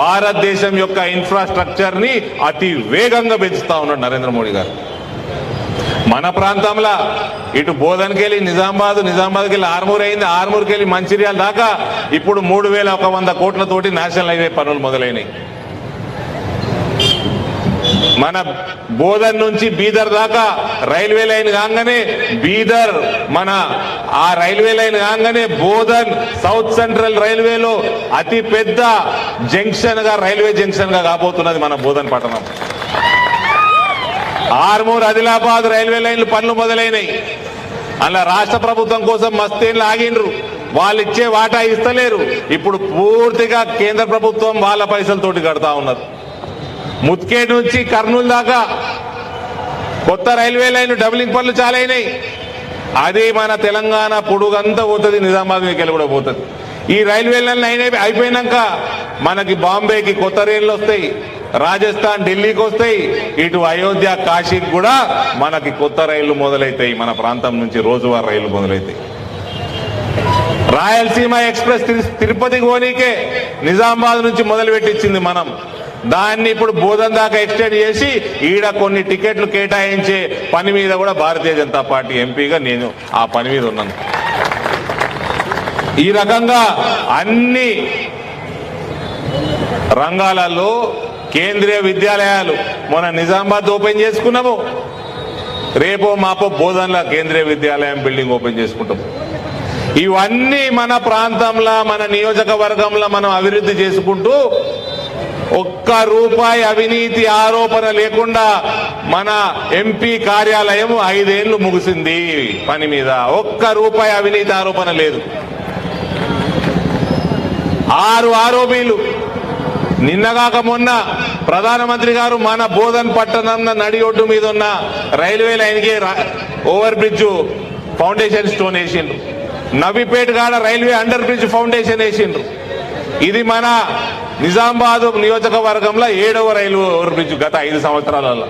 భారతదేశం యొక్క ఇన్ఫ్రాస్ట్రక్చర్ని అతి వేగంగా పెంచుతా ఉన్నాడు నరేంద్ర మోడీ గారు. మన ప్రాంతంలో ఇటు బోధన్కి వెళ్ళి నిజామాబాద్ నిజామాబాద్కి వెళ్ళి ఆర్మూర్ అయింది ఆర్మూర్కి వెళ్ళి మంచిర్యాల దాకా ఇప్పుడు మూడు వేల ఒక వంద కోట్లతోటి నేషనల్ హైవే పనులు మొదలైనవి మన బోధన్ నుంచి బీదర్ దాకా రైల్వే లైన్ కాగానే బీదర్ మన ఆ రైల్వే లైన్ కాగానే బోధన్ సౌత్ సెంట్రల్ రైల్వేలో అతి పెద్ద జంక్షన్గా రైల్వే జంక్షన్గా కాబోతున్నది మన బోధన్ పట్టణం. ఆర్మూర్ ఆదిలాబాద్ రైల్వే లైన్లు పనులు మొదలైనవి అలా రాష్ట్ర ప్రభుత్వం కోసం మస్తేళ్ళు ఆగిండ్రు వాళ్ళు ఇచ్చే వాటా ఇస్తలేరు. ఇప్పుడు పూర్తిగా కేంద్ర ప్రభుత్వం వాళ్ళ పైసలతోటి కడతా ఉన్నారు ముత్కేట్ నుంచి కర్నూలు దాకా కొత్త రైల్వే లైన్ డబులింగ్ పనులు చాలా అయినాయి అది మన తెలంగాణ పొడుగంతా పోతుంది నిజామాబాద్ వెళ్ళి కూడా పోతుంది. ఈ రైల్వే లైన్ అయిన అయిపోయినాక మనకి బాంబేకి కొత్త రైళ్ళు వస్తాయి రాజస్థాన్ ఢిల్లీకి వస్తాయి ఇటు అయోధ్య కాశీకి కూడా మనకి కొత్త రైళ్ళు మొదలైతాయి మన ప్రాంతం నుంచి రోజువారీ రైళ్ళు మొదలైతాయి. రాయలసీమ ఎక్స్ప్రెస్ తిరు- తిరుపతికి పోనీకే నిజామాబాద్ నుంచి మొదలు పెట్టించింది మనం. దాన్ని ఇప్పుడు బోధన దాకా ఎక్స్టెండ్ చేసి ఈడ కొన్ని టికెట్లు కేటాయించే పని మీద కూడా భారతీయ జనతా పార్టీ ఎంపీగా నేను ఆ పని మీద ఉన్నాను. ఈ రకంగా అన్ని రంగాలలో కేంద్రీయ విద్యాలయాలు మన నిజామాబాద్ ఓపెన్ చేసుకున్నాము. రేపో మాపో బోధనల కేంద్రీయ విద్యాలయం బిల్డింగ్ ఓపెన్ చేసుకుంటాం. ఇవన్నీ మన ప్రాంతంలో మన నియోజకవర్గంలో మనం అభివృద్ధి చేసుకుంటూ ఒక్క రూపాయి అవినీతి ఆరోపణ లేకుండా మన ఎంపీ కార్యాలయం ఐదేళ్ళు ముగిసింది పని మీద. ఒక్క రూపాయి అవినీతి ఆరోపణ లేదు. ఆరు ఆరోపీలు. నిన్నగాక మొన్న ప్రధానమంత్రి గారు మన బోధన్ పట్టణం నడి ఒడ్డు మీద ఉన్న రైల్వే లైన్కి ఓవర్ బ్రిడ్జ్ ఫౌండేషన్ స్టోన్ వేసిండ్రు. నవీపేట కాడ రైల్వే అండర్ బ్రిడ్జ్ ఫౌండేషన్ వేసిండ్రు. ఇది మన నిజామాబాద్ నియోజకవర్గంలో ఏడవ రైలు ఓవర్ బ్రిడ్జ్ గత ఐదు సంవత్సరాలలో.